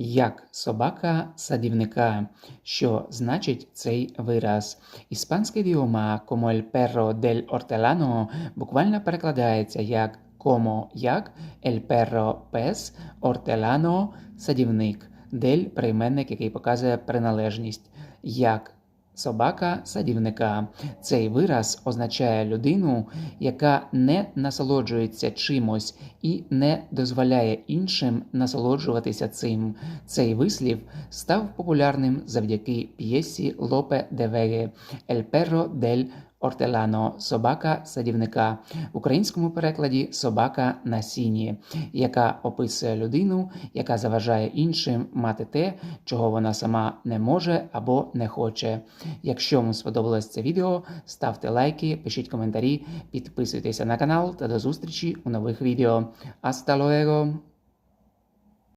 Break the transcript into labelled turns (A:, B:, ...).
A: як собака садівника. Що значить цей вираз? Іспанське ідіома como el perro del hortelano буквально перекладається як como як el perro пес, hortelano садівник, дель прийменник, який показує приналежність, як собака садівника. Цей вираз означає людину, яка не насолоджується чимось і не дозволяє іншим насолоджуватися цим. Цей вислів став популярним завдяки п'єсі Лопе де Веге «Ель перро del Ортелано собака садівника в українському перекладі собака на сіні, яка описує людину, яка заважає іншим мати те, чого вона сама не може або не хоче. Якщо вам сподобалось це відео, ставте лайки, пишіть коментарі, підписуйтеся на канал та до зустрічі у нових відео. Hasta luego!